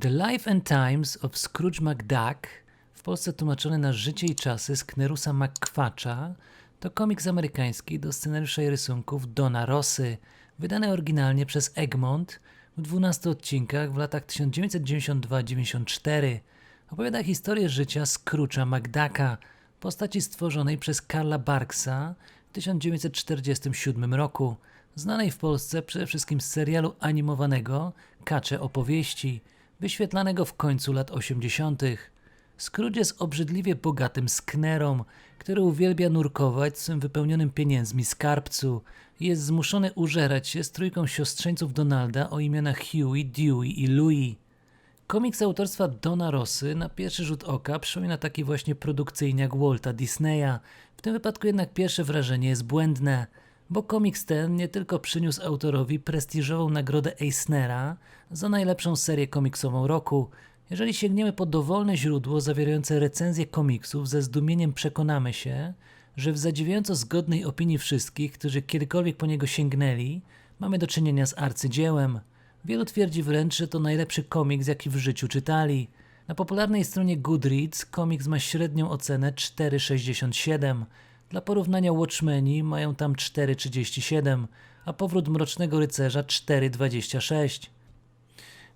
The Life and Times of Scrooge McDuck, w Polsce tłumaczony na Życie i Czasy z Knerusa McQuatcha, to komiks amerykański do scenariusza i rysunków Dona Rossy, wydany oryginalnie przez Egmont w 12 odcinkach w latach 1992-94. Opowiada historię życia Scrooge'a McDucka, postaci stworzonej przez Karla Barksa w 1947 roku, znanej w Polsce przede wszystkim z serialu animowanego Kacze opowieści, wyświetlanego w końcu lat 80. Scrooge jest obrzydliwie bogatym sknerą, który uwielbia nurkować w swym wypełnionym pieniędzmi skarbcu jest zmuszony użerać się z trójką siostrzeńców Donalda o imionach Huey, Dewey i Louie. Komiks autorstwa Dona Rossy na pierwszy rzut oka przypomina taki właśnie produkcyjniak Walta Disneya. W tym wypadku jednak pierwsze wrażenie jest błędne, bo komiks ten nie tylko przyniósł autorowi prestiżową nagrodę Eisnera za najlepszą serię komiksową roku. Jeżeli sięgniemy po dowolne źródło zawierające recenzję komiksów, ze zdumieniem przekonamy się, że w zadziwiająco zgodnej opinii wszystkich, którzy kiedykolwiek po niego sięgnęli, mamy do czynienia z arcydziełem. Wielu twierdzi wręcz, że to najlepszy komiks, jaki w życiu czytali. Na popularnej stronie Goodreads komiks ma średnią ocenę 4,67. Dla porównania Watchmeni mają tam 4,37, a Powrót Mrocznego Rycerza 4,26.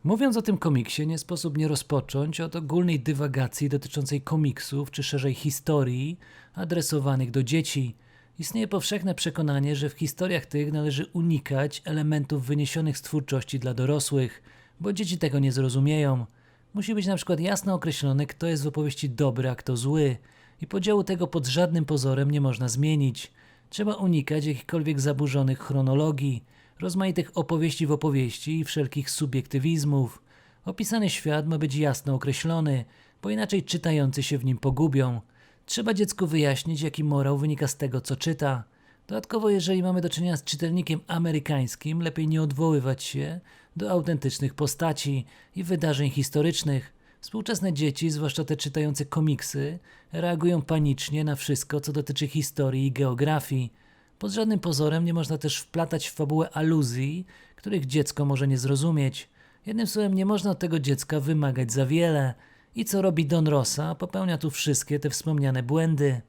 Mówiąc o tym komiksie, nie sposób nie rozpocząć od ogólnej dywagacji dotyczącej komiksów, czy szerzej historii, adresowanych do dzieci. Istnieje powszechne przekonanie, że w historiach tych należy unikać elementów wyniesionych z twórczości dla dorosłych, bo dzieci tego nie zrozumieją. Musi być na przykład jasno określone, kto jest w opowieści dobry, a kto zły, i podziału tego pod żadnym pozorem nie można zmienić. Trzeba unikać jakichkolwiek zaburzonych chronologii, rozmaitych opowieści w opowieści i wszelkich subiektywizmów. Opisany świat ma być jasno określony, bo inaczej czytający się w nim pogubią. Trzeba dziecku wyjaśnić, jaki morał wynika z tego, co czyta. Dodatkowo, jeżeli mamy do czynienia z czytelnikiem amerykańskim, lepiej nie odwoływać się do autentycznych postaci i wydarzeń historycznych. Współczesne dzieci, zwłaszcza te czytające komiksy, reagują panicznie na wszystko, co dotyczy historii i geografii. Pod żadnym pozorem nie można też wplatać w fabułę aluzji, których dziecko może nie zrozumieć. Jednym słowem, nie można od tego dziecka wymagać za wiele. I co robi Don Rossa? Popełnia tu wszystkie te wspomniane błędy.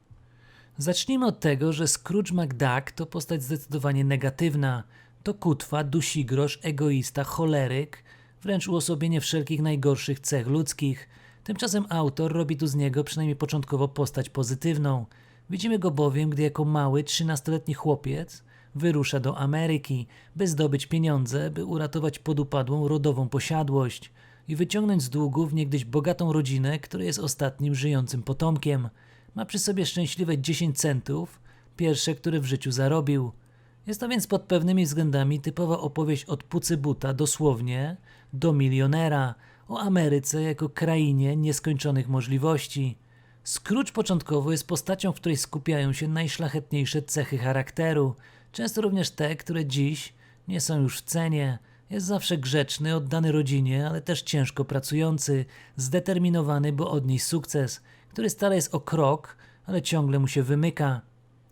Zacznijmy od tego, że Scrooge McDuck to postać zdecydowanie negatywna. To kutwa, dusigrosz, egoista, choleryk, wręcz uosobienie wszelkich najgorszych cech ludzkich. Tymczasem autor robi tu z niego przynajmniej początkowo postać pozytywną. Widzimy go bowiem, gdy jako mały, 13-letni chłopiec wyrusza do Ameryki, by zdobyć pieniądze, by uratować podupadłą rodową posiadłość i wyciągnąć z długów niegdyś bogatą rodzinę, która jest ostatnim żyjącym potomkiem. Ma przy sobie szczęśliwe 10 centów, pierwsze, które w życiu zarobił. Jest to więc pod pewnymi względami typowa opowieść od pucy buta dosłownie do milionera o Ameryce jako krainie nieskończonych możliwości. Scrooge początkowo jest postacią, w której skupiają się najszlachetniejsze cechy charakteru, często również te, które dziś nie są już w cenie. Jest zawsze grzeczny, oddany rodzinie, ale też ciężko pracujący, zdeterminowany, by odnieść sukces, który stale jest o krok, ale ciągle mu się wymyka.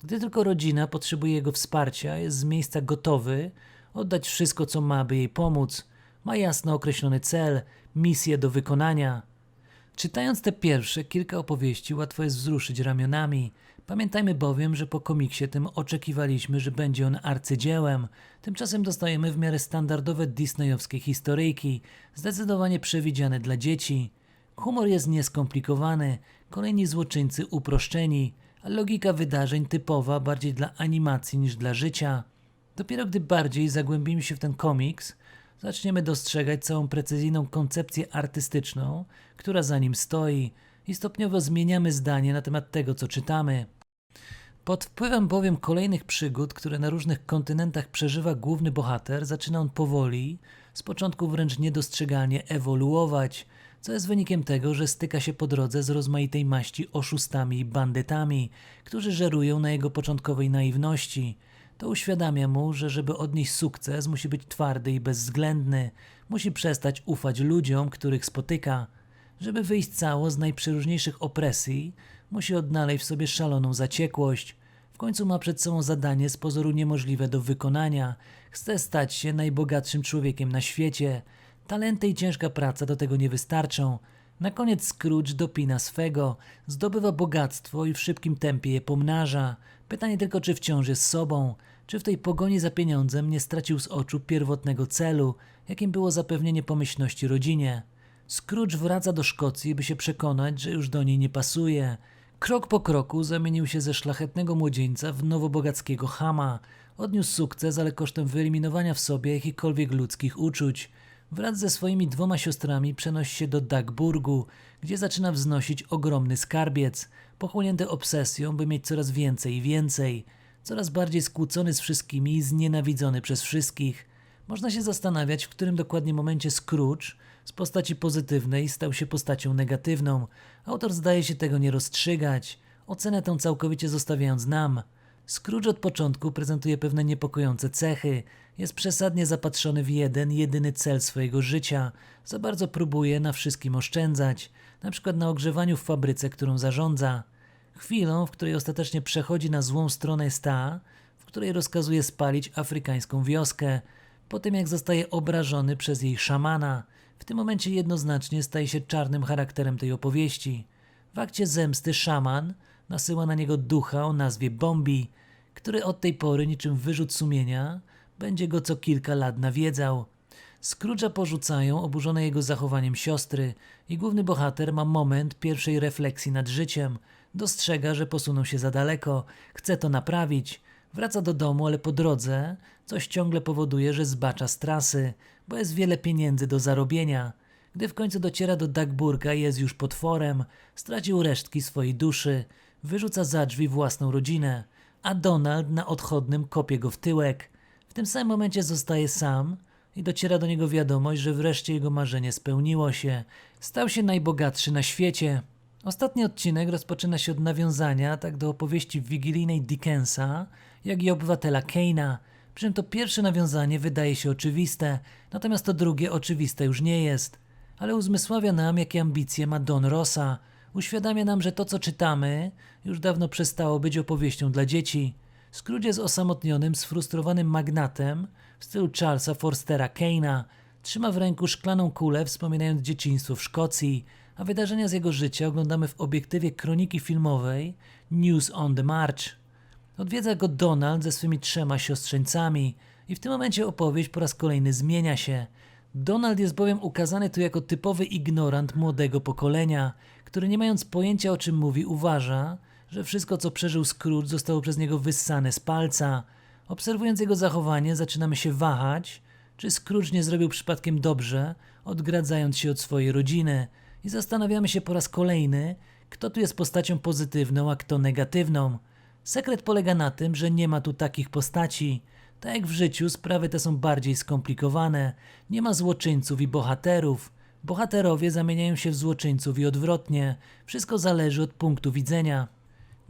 Gdy tylko rodzina potrzebuje jego wsparcia, jest z miejsca gotowy oddać wszystko, co ma, by jej pomóc. Ma jasno określony cel, misję do wykonania. Czytając te pierwsze kilka opowieści, łatwo jest wzruszyć ramionami. Pamiętajmy bowiem, że po komiksie tym oczekiwaliśmy, że będzie on arcydziełem. Tymczasem dostajemy w miarę standardowe disneyowskie historyjki, zdecydowanie przewidziane dla dzieci. Humor jest nieskomplikowany, kolejni złoczyńcy uproszczeni, logika wydarzeń typowa bardziej dla animacji niż dla życia. Dopiero gdy bardziej zagłębimy się w ten komiks, zaczniemy dostrzegać całą precyzyjną koncepcję artystyczną, która za nim stoi i stopniowo zmieniamy zdanie na temat tego, co czytamy. Pod wpływem bowiem kolejnych przygód, które na różnych kontynentach przeżywa główny bohater, zaczyna on powoli, z początku wręcz niedostrzegalnie ewoluować, co jest wynikiem tego, że styka się po drodze z rozmaitej maści oszustami i bandytami, którzy żerują na jego początkowej naiwności. To uświadamia mu, że żeby odnieść sukces, musi być twardy i bezwzględny, musi przestać ufać ludziom, których spotyka. Żeby wyjść cało z najprzeróżniejszych opresji, musi odnaleźć w sobie szaloną zaciekłość. W końcu ma przed sobą zadanie z pozoru niemożliwe do wykonania. Chce stać się najbogatszym człowiekiem na świecie. Talenty i ciężka praca do tego nie wystarczą. Na koniec Scrooge dopina swego, zdobywa bogactwo i w szybkim tempie je pomnaża. Pytanie tylko, czy wciąż jest sobą, czy w tej pogoni za pieniądzem nie stracił z oczu pierwotnego celu, jakim było zapewnienie pomyślności rodzinie. Scrooge wraca do Szkocji, by się przekonać, że już do niej nie pasuje. Krok po kroku zamienił się ze szlachetnego młodzieńca w nowobogackiego chama. Odniósł sukces, ale kosztem wyeliminowania w sobie jakichkolwiek ludzkich uczuć. Wraz ze swoimi dwoma siostrami przenosi się do Dagburgu, gdzie zaczyna wznosić ogromny skarbiec, pochłonięty obsesją, by mieć coraz więcej i więcej. Coraz bardziej skłócony z wszystkimi i znienawidzony przez wszystkich. Można się zastanawiać, w którym dokładnie momencie Scrooge z postaci pozytywnej stał się postacią negatywną. Autor zdaje się tego nie rozstrzygać, ocenę tę całkowicie zostawiając nam. Scrooge od początku prezentuje pewne niepokojące cechy. Jest przesadnie zapatrzony w jeden, jedyny cel swojego życia. Za bardzo próbuje na wszystkim oszczędzać, na przykład na ogrzewaniu w fabryce, którą zarządza. Chwilą, w której ostatecznie przechodzi na złą stronę jest ta, w której rozkazuje spalić afrykańską wioskę, po tym jak zostaje obrażony przez jej szamana. W tym momencie jednoznacznie staje się czarnym charakterem tej opowieści. W akcie zemsty szaman nasyła na niego ducha o nazwie Bombi, który od tej pory niczym wyrzut sumienia będzie go co kilka lat nawiedzał. Scrooge'a porzucają oburzone jego zachowaniem siostry i główny bohater ma moment pierwszej refleksji nad życiem. Dostrzega, że posunął się za daleko, chce to naprawić. Wraca do domu, ale po drodze coś ciągle powoduje, że zbacza z trasy, bo jest wiele pieniędzy do zarobienia. Gdy w końcu dociera do Dagburga jest już potworem, stracił resztki swojej duszy, wyrzuca za drzwi własną rodzinę, a Donald na odchodnym kopie go w tyłek. W tym samym momencie zostaje sam i dociera do niego wiadomość, że wreszcie jego marzenie spełniło się. Stał się najbogatszy na świecie. Ostatni odcinek rozpoczyna się od nawiązania tak do opowieści wigilijnej Dickensa, jak i obywatela Keina. Przy czym to pierwsze nawiązanie wydaje się oczywiste, natomiast to drugie oczywiste już nie jest. Ale uzmysławia nam, jakie ambicje ma Don Rosa. Uświadamia nam, że to, co czytamy, już dawno przestało być opowieścią dla dzieci. Scrooge jest osamotnionym, sfrustrowanym magnatem w stylu Charlesa Forstera Keina. Trzyma w ręku szklaną kulę, wspominając dzieciństwo w Szkocji, a wydarzenia z jego życia oglądamy w obiektywie kroniki filmowej News on the March. Odwiedza go Donald ze swymi trzema siostrzeńcami i w tym momencie opowieść po raz kolejny zmienia się. Donald jest bowiem ukazany tu jako typowy ignorant młodego pokolenia, który nie mając pojęcia o czym mówi uważa, że wszystko co przeżył Scrooge zostało przez niego wyssane z palca. Obserwując jego zachowanie zaczynamy się wahać, czy Scrooge nie zrobił przypadkiem dobrze, odgradzając się od swojej rodziny i zastanawiamy się po raz kolejny, kto tu jest postacią pozytywną, a kto negatywną. Sekret polega na tym, że nie ma tu takich postaci. Tak jak w życiu, sprawy te są bardziej skomplikowane. Nie ma złoczyńców i bohaterów. Bohaterowie zamieniają się w złoczyńców i odwrotnie. Wszystko zależy od punktu widzenia.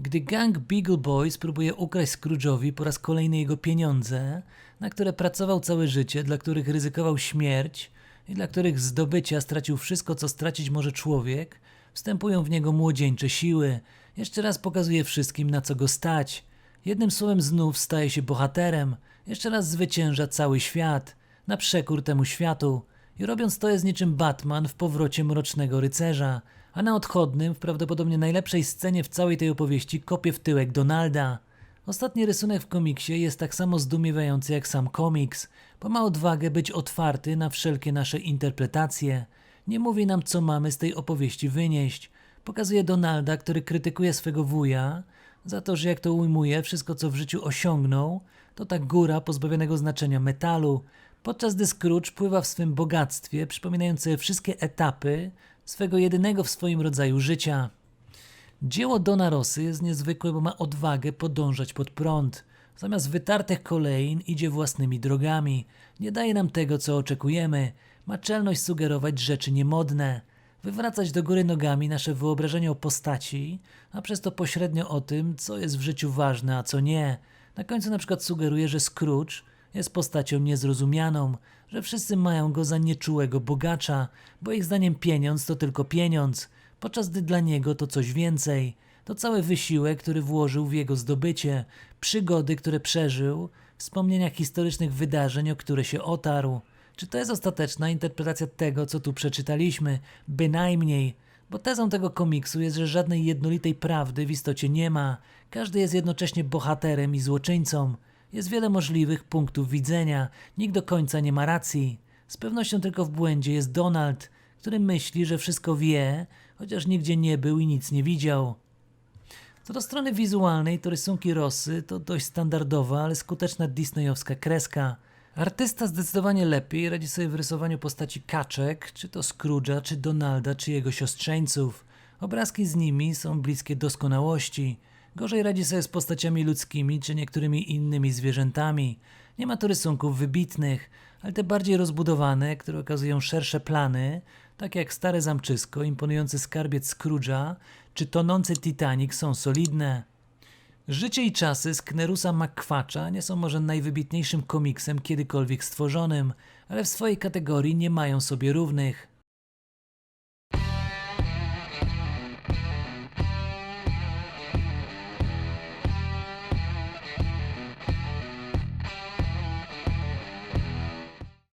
Gdy gang Beagle Boys próbuje ukraść Scrooge'owi po raz kolejny jego pieniądze, na które pracował całe życie, dla których ryzykował śmierć i dla których zdobycia stracił wszystko, co stracić może człowiek, wstępują w niego młodzieńcze siły. Jeszcze raz pokazuje wszystkim, na co go stać. Jednym słowem znów staje się bohaterem. Jeszcze raz zwycięża cały świat, na przekór temu światu. I robiąc to jest niczym Batman w powrocie Mrocznego Rycerza, a na odchodnym, w prawdopodobnie najlepszej scenie w całej tej opowieści, kopie w tyłek Donalda. Ostatni rysunek w komiksie jest tak samo zdumiewający jak sam komiks, bo ma odwagę być otwarty na wszelkie nasze interpretacje. Nie mówi nam, co mamy z tej opowieści wynieść. Pokazuje Donalda, który krytykuje swego wuja za to, że jak to ujmuje, wszystko co w życiu osiągnął, to ta góra pozbawionego znaczenia metalu, podczas gdy Scrooge pływa w swym bogactwie, przypominając sobie wszystkie etapy swego jedynego w swoim rodzaju życia. Dzieło Dona Rosy jest niezwykłe, bo ma odwagę podążać pod prąd. Zamiast wytartych kolejn idzie własnymi drogami. Nie daje nam tego, co oczekujemy. Ma czelność sugerować rzeczy niemodne. Wywracać do góry nogami nasze wyobrażenie o postaci, a przez to pośrednio o tym, co jest w życiu ważne, a co nie. Na końcu na przykład sugeruje, że Scrooge jest postacią niezrozumianą, że wszyscy mają go za nieczułego bogacza, bo ich zdaniem pieniądz to tylko pieniądz, podczas gdy dla niego to coś więcej. To cały wysiłek, który włożył w jego zdobycie, przygody, które przeżył, wspomnienia historycznych wydarzeń, o które się otarł. Czy to jest ostateczna interpretacja tego, co tu przeczytaliśmy? Bynajmniej. Bo tezą tego komiksu jest, że żadnej jednolitej prawdy w istocie nie ma. Każdy jest jednocześnie bohaterem i złoczyńcą. Jest wiele możliwych punktów widzenia. Nikt do końca nie ma racji. Z pewnością tylko w błędzie jest Donald, który myśli, że wszystko wie, chociaż nigdzie nie był i nic nie widział. Co do strony wizualnej, to rysunki Rosy to dość standardowa, ale skuteczna disneyowska kreska. Artysta zdecydowanie lepiej radzi sobie w rysowaniu postaci kaczek, czy to Scrooge'a, czy Donalda, czy jego siostrzeńców. Obrazki z nimi są bliskie doskonałości. Gorzej radzi sobie z postaciami ludzkimi, czy niektórymi innymi zwierzętami. Nie ma tu rysunków wybitnych, ale te bardziej rozbudowane, które okazują szersze plany, tak jak Stare Zamczysko, imponujący skarbiec Scrooge'a, czy tonący Titanic są solidne. Życie i czasy Sknerusa McQuacza nie są może najwybitniejszym komiksem kiedykolwiek stworzonym, ale w swojej kategorii nie mają sobie równych.